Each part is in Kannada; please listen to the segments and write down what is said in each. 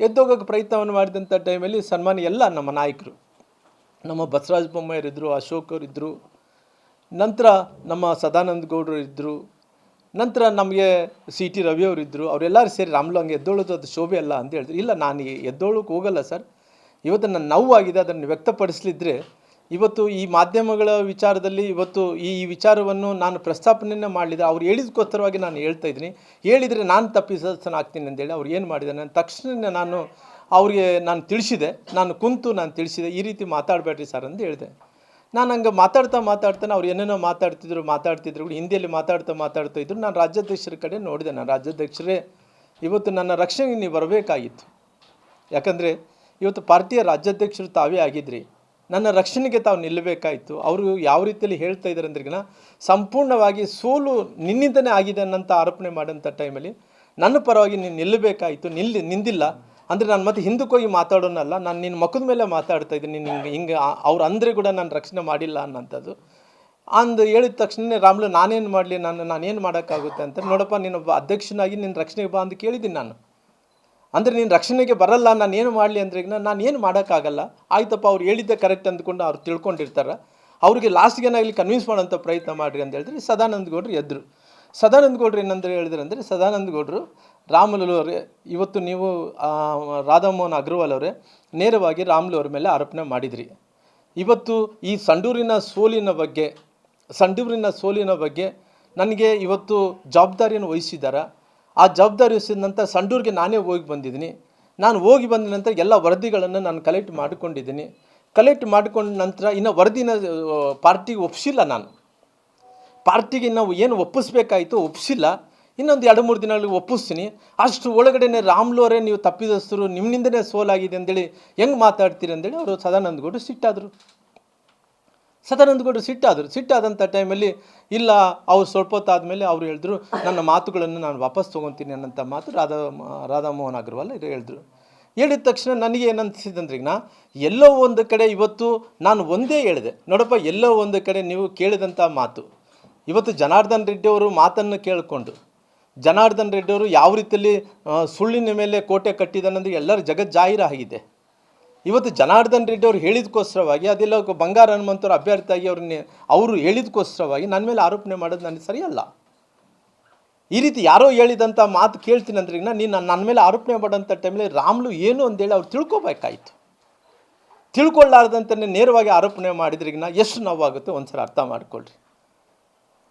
ಎದ್ದೋಗೋಕ್ಕೆ ಪ್ರಯತ್ನವನ್ನು ಮಾಡಿದಂಥ ಟೈಮಲ್ಲಿ ಸನ್ಮಾನ ಎಲ್ಲ ನಮ್ಮ ನಾಯಕರು, ನಮ್ಮ ಬಸವರಾಜ ಬೊಮ್ಮಾಯರಿದ್ದರು ಅಶೋಕ್ ಅವರಿದ್ದರು ನಂತರ ನಮ್ಮ ಸದಾನಂದ ಗೌಡರು ಇದ್ದರು ನಂತರ ನಮಗೆ ಸಿ ಟಿ ರವಿ ಅವರಿದ್ದರು ಅವರೆಲ್ಲರೂ ಸೇರಿ ರಾಮ್ಲು ಹಂಗೆ ಎದ್ದೋಳೋದು ಅದು ಶೋಭೆ ಅಲ್ಲ ಅಂತ ಹೇಳಿದ್ರು. ಇಲ್ಲ, ನಾನು ಎದ್ದೋಳಕ್ಕೆ ಹೋಗಲ್ಲ ಸರ್. ಇವತ್ತು ನನ್ನ ನೋವಾಗಿದೆ ಅದನ್ನು ವ್ಯಕ್ತಪಡಿಸಲಿದ್ರೆ ಇವತ್ತು ಈ ಮಾಧ್ಯಮಗಳ ವಿಚಾರದಲ್ಲಿ ಇವತ್ತು ಈ ವಿಚಾರವನ್ನು ನಾನು ಪ್ರಸ್ತಾಪನೆಯನ್ನು ಮಾಡಲಿದೆ. ಅವ್ರು ಹೇಳಿದಕ್ಕೋಸ್ಕರವಾಗಿ ನಾನು ಹೇಳ್ತಾ ಇದ್ದೀನಿ. ಹೇಳಿದರೆ ನಾನು ತಪ್ಪಿಸನಾಗ್ತೀನಿ ಅಂತೇಳಿ ಅವ್ರು ಏನು ಮಾಡಿದೆ ನಾನು ತಕ್ಷಣ ನಾನು ಅವ್ರಿಗೆ ನಾನು ತಿಳಿಸಿದೆ. ನಾನು ಕುಂತು ನಾನು ತಿಳಿಸಿದೆ. ಈ ರೀತಿ ಮಾತಾಡಬೇಡ್ರಿ ಸರ್ ಅಂತ ಹೇಳಿದೆ. ನಾನು ಹಂಗೆ ಮಾತಾಡ್ತಾ ಮಾತಾಡ್ತಾನೆ ಅವ್ರು ಏನೇನೋ ಮಾತಾಡ್ತಿದ್ರು ಮಾತಾಡ್ತಿದ್ರು ಹಿಂದಿಯಲ್ಲಿ ಮಾತಾಡ್ತಾ ಮಾತಾಡ್ತಾ ಇದ್ರು. ನಾನು ರಾಜ್ಯಾಧ್ಯಕ್ಷರ ಕಡೆ ನೋಡಿದೆ. ನಾನು ರಾಜ್ಯಾಧ್ಯಕ್ಷರೇ ಇವತ್ತು ನನ್ನ ರಕ್ಷಣೆಗೆ ನೀವು ಬರಬೇಕಾಗಿತ್ತು. ಯಾಕಂದರೆ ಇವತ್ತು ಪಾರ್ಟಿಯ ರಾಜ್ಯಾಧ್ಯಕ್ಷರು ತಾವೇ ಆಗಿದ್ರಿ. ನನ್ನ ರಕ್ಷಣೆಗೆ ತಾವು ನಿಲ್ಲಬೇಕಾಯಿತು. ಅವರು ಯಾವ ರೀತಿಯಲ್ಲಿ ಹೇಳ್ತಾ ಇದ್ದಾರೆ ಅಂದ್ರಿಗಿನ, ಸಂಪೂರ್ಣವಾಗಿ ಸೋಲು ನಿನ್ನಿಂದನೇ ಆಗಿದೆ ಅನ್ನೋಂಥ ಆರೋಪಣೆ ಮಾಡೋಂಥ ಟೈಮಲ್ಲಿ, ನನ್ನ ಪರವಾಗಿ ನೀನು ನಿಲ್ಲಬೇಕಾಯಿತು, ನಿಲ್ಲಿ, ನಿಂದಿಲ್ಲ. ಅಂದರೆ ನಾನು ಮತ್ತೆ ಹಿಂದಕ್ಕೆ ಹೋಗಿ ಮಾತಾಡೋನಲ್ಲ, ನಾನು ನಿನ್ನ ಮುಖದ ಮೇಲೆ ಮಾತಾಡ್ತಾ ಇದ್ದೀನಿ, ನೀನು ಹಿಂಗೆ ಹಿಂಗೆ ಅವ್ರು ಅಂದರೆ ಕೂಡ ನಾನು ರಕ್ಷಣೆ ಮಾಡಿಲ್ಲ ಅನ್ನೋಂಥದ್ದು. ಅಂದು ಹೇಳಿದ ತಕ್ಷಣ ರಾಮ್ಲು, ನಾನೇನು ಮಾಡಲಿ, ನಾನು, ನಾನೇನು ಮಾಡೋಕ್ಕಾಗುತ್ತೆ ಅಂತ, ನೋಡಪ್ಪ, ನೀನೊಬ್ಬ ಅಧ್ಯಕ್ಷನಾಗಿ ನಿನ್ನ ರಕ್ಷಣೆಗೆ ಬಾ ಅಂತ ಕೇಳಿದ್ದೀನಿ ನಾನು. ಅಂದರೆ ನೀನು ರಕ್ಷಣೆಗೆ ಬರಲ್ಲ, ನಾನು ಏನು ಮಾಡಲಿ ಅಂದ್ರೆ ಈಗ ನಾನು ಏನು ಮಾಡೋಕ್ಕಾಗಲ್ಲ. ಆಯ್ತಪ್ಪ, ಅವ್ರು ಹೇಳಿದ್ದೆ ಕರೆಕ್ಟ್ ಅಂದ್ಕೊಂಡು ಅವ್ರು ತಿಳ್ಕೊಂಡಿರ್ತಾರೆ. ಅವ್ರಿಗೆ ಲಾಸ್ಟ್ಗೆ ಏನಾಗಲಿ ಕನ್ವಿನ್ಸ್ ಮಾಡೋಂಥ ಪ್ರಯತ್ನ ಮಾಡಿರಿ ಅಂತ ಹೇಳಿದ್ರೆ ಸದಾನಂದ ಗೌಡ್ರು ಎದ್ರು. ಸದಾನಂದ ಗೌಡ್ರು ಏನಂದ್ರೆ ಹೇಳಿದ್ರು ಅಂದರೆ ಸದಾನಂದ ಗೌಡ್ರು ರಾಮುಲು ಅವರೇ, ಇವತ್ತು ನೀವು ರಾಧಾಮೋಹನ್ ಅಗ್ರವಾಲ್ ಅವರೇ, ನೇರವಾಗಿ ರಾಮುಲು ಅವ್ರ ಮೇಲೆ ಆರೋಪಣೆ ಮಾಡಿದ್ರಿ. ಇವತ್ತು ಈ ಸಂಡೂರಿನ ಸೋಲಿನ ಬಗ್ಗೆ, ಸಂಡೂರಿನ ಸೋಲಿನ ಬಗ್ಗೆ ನನಗೆ ಇವತ್ತು ಜವಾಬ್ದಾರಿಯನ್ನು ವಹಿಸಿದ್ದಾರೆ? ಆ ಜವಾಬ್ದಾರಿ ವಹಿಸಿದ ನಂತರ ಸಂಡೂರಿಗೆ ನಾನೇ ಹೋಗಿ ಬಂದಿದ್ದೀನಿ. ನಾನು ಹೋಗಿ ಬಂದ ನಂತರ ಎಲ್ಲ ವರದಿಗಳನ್ನು ನಾನು ಕಲೆಕ್ಟ್ ಮಾಡಿಕೊಂಡಿದ್ದೀನಿ. ಕಲೆಕ್ಟ್ ಮಾಡಿಕೊಂಡ ನಂತರ ಇನ್ನು ವರದಿನ ಪಾರ್ಟಿಗೆ ಒಪ್ಪಿಸಿಲ್ಲ ನಾನು. ಪಾರ್ಟಿಗೆ ನಾವು ಏನು ಒಪ್ಪಿಸ್ಬೇಕಾಯಿತು ಒಪ್ಪಿಸಿಲ್ಲ ಇನ್ನೊಂದು ಎರಡು ಮೂರು ದಿನಗಳಿಗೆ ಒಪ್ಪಿಸ್ತೀನಿ. ಅಷ್ಟು ಒಳಗಡೆನೆ ರಾಮ್ಲೋರೇ ನೀವು ತಪ್ಪಿದಸ್ತರು ನಿಮ್ಮಿಂದನೇ ಸೋಲಾಗಿದೆ ಅಂತೇಳಿ ಹೆಂಗೆ ಮಾತಾಡ್ತೀರಿ ಅಂತೇಳಿ ಅವರು ಸದಾನಂದ ಗೌಡರು ಸಿಟ್ಟಾದರು. ಸದಾನಂದ ಗೌಡರು ಸಿಟ್ಟಾದರು. ಸಿಟ್ಟಾದಂಥ ಟೈಮಲ್ಲಿ, ಇಲ್ಲ, ಅವ್ರು ಸ್ವಲ್ಪ ಹೊತ್ತಾದಮೇಲೆ ಅವರು ಹೇಳಿದ್ರು, ನನ್ನ ಮಾತುಗಳನ್ನು ನಾನು ವಾಪಸ್ ತೊಗೊತೀನಿ ಅನ್ನೋಂಥ ಮಾತು ರಾಧಾ, ರಾಧಾಮೋಹನ್ ಅಗ್ರವಾಲ್ ಇದು ಹೇಳಿದ್ರು. ಹೇಳಿದ ತಕ್ಷಣ ನನಗೆ ಏನನ್ಸಿದಂದ್ರಿಗ ಎಲ್ಲೋ ಒಂದು ಕಡೆ ಇವತ್ತು ನಾನು ಒಂದೇ ಹೇಳಿದೆ. ನೋಡಪ್ಪ, ಎಲ್ಲೋ ಒಂದು ಕಡೆ ನೀವು ಕೇಳಿದಂಥ ಮಾತು. ಇವತ್ತು ಜನಾರ್ದನ್ ರೆಡ್ಡಿ ಅವರು ಮಾತನ್ನು ಕೇಳಿಕೊಂಡು, ಜನಾರ್ದನ್ ರೆಡ್ಡಿ ಅವರು ಯಾವ ರೀತಿಯಲ್ಲಿ ಸುಳ್ಳಿನ ಮೇಲೆ ಕೋಟೆ ಕಟ್ಟಿದಾನಂದ್ರೆ ಎಲ್ಲರ ಜಗತ್ ಜಾಹೀರಾಗಿದೆ ಇವತ್ತು ಜನಾರ್ದನ್ ರೆಡ್ಡಿ ಅವರು ಹೇಳಿದಕ್ಕೋಸ್ಕರವಾಗಿ ಅದೆಲ್ಲ ಬಂಗಾರ ಹನುಮಂತವ್ರ ಅಭ್ಯರ್ಥಿಯಾಗಿ ಅವ್ರನ್ನ ಅವರು ಹೇಳಿದಕ್ಕೋಸ್ಕರವಾಗಿ ನನ್ನ ಮೇಲೆ ಆರೋಪಣೆ ಮಾಡೋದು ನನಗೆ ಸರಿಯಲ್ಲ. ಈ ರೀತಿ ಯಾರೋ ಹೇಳಿದಂಥ ಮಾತು ಕೇಳ್ತೀನಿ ಅಂದ್ರೆ ನೀನು ನನ್ನ ಮೇಲೆ ಆರೋಪಣೆ ಮಾಡೋಂಥ ಟೈಮಲ್ಲಿ ರಾಮ್ಲು ಏನು ಅಂತೇಳಿ ಅವ್ರು ತಿಳ್ಕೊಬೇಕಾಯ್ತು. ತಿಳ್ಕೊಳ್ಳಾರ್ದಂತಲೇ ನೇರವಾಗಿ ಆರೋಪಣೆ ಮಾಡಿದ್ರೆ ಈಗ ನಾ ಎಷ್ಟು ನೋವಾಗುತ್ತೆ ಒಂದ್ಸಲ ಅರ್ಥ ಮಾಡ್ಕೊಳ್ರಿ.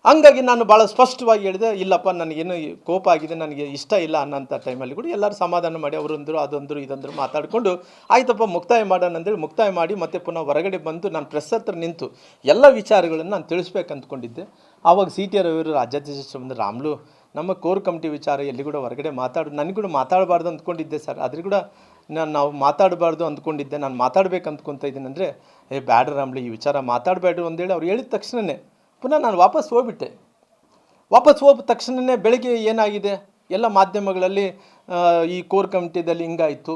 ಹಂಗಾಗಿ ನಾನು ಭಾಳ ಸ್ಪಷ್ಟವಾಗಿ ಹೇಳಿದೆ, ಇಲ್ಲಪ್ಪ, ನನಗೇನು ಕೋಪ ಆಗಿದೆ, ನನಗೆ ಇಷ್ಟ ಇಲ್ಲ ಅನ್ನೋಂಥ ಟೈಮಲ್ಲಿ ಕೂಡ ಎಲ್ಲರೂ ಸಮಾಧಾನ ಮಾಡಿ, ಅವರೊಂದರು, ಅದೊಂದರು, ಇದೊಂದರು ಮಾತಾಡಿಕೊಂಡು, ಆಯ್ತಪ್ಪ, ಮುಕ್ತಾಯ ಮಾಡೋಣ ಅಂತೇಳಿ ಮುಕ್ತಾಯ ಮಾಡಿ ಮತ್ತೆ ಪುನಃ ಹೊರಗಡೆ ಬಂದು ನಾನು ಪ್ರೆಸ್ ಹತ್ರ ನಿಂತು ಎಲ್ಲ ವಿಚಾರಗಳನ್ನು ನಾನು ತಿಳಿಸ್ಬೇಕು ಅಂದ್ಕೊಂಡಿದ್ದೆ. ಆವಾಗ ಸಿ ಟಿ ರವಿಯವರು, ರಾಜ್ಯಾಧ್ಯಕ್ಷ ಬಂದು, ರಾಮ್ಲು, ನಮ್ಮ ಕೋರ್ ಕಮಿಟಿ ವಿಚಾರ ಎಲ್ಲಿ ಕೂಡ ಹೊರಗಡೆ ಮಾತಾಡು, ನನಗೆ ಕೂಡ ಮಾತಾಡಬಾರ್ದು ಅಂದ್ಕೊಂಡಿದ್ದೆ ಸರ್. ಆದರೆ ಕೂಡ ನಾನು ನಾವು ಮಾತಾಡಬಾರ್ದು ಅಂದ್ಕೊಂಡಿದ್ದೆ. ನಾನು ಮಾತಾಡ್ಬೇಕು ಅಂದ್ಕೊತ ಇದ್ದೀನಿ ಅಂದರೆ, ಏ ಬ್ಯಾಡ ರಾಮ್ಲು, ಈ ವಿಚಾರ ಮಾತಾಡಬೇಡ್ರು ಅಂತೇಳಿ ಅವ್ರು ಹೇಳಿದ ತಕ್ಷಣವೇ ಪುನಃ ನಾನು ವಾಪಸ್ ಹೋಗ್ಬಿಟ್ಟೆ. ವಾಪಸ್ ಹೋದ ತಕ್ಷಣವೇ ಬೆಳಗ್ಗೆ ಏನಾಗಿದೆ? ಎಲ್ಲ ಮಾಧ್ಯಮಗಳಲ್ಲಿ ಈ ಕೋರ್ ಕಮಿಟಿದಲ್ಲಿ ಹಿಂಗಾಯಿತು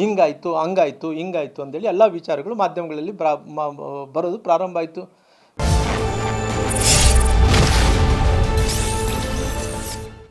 ಹಿಂಗಾಯಿತು, ಹಂಗಾಯಿತು, ಹಿಂಗಾಯಿತು ಅಂತೇಳಿ ಎಲ್ಲ ವಿಚಾರಗಳು ಮಾಧ್ಯಮಗಳಲ್ಲಿ ಬರೋದು ಪ್ರಾರಂಭ ಆಯಿತು.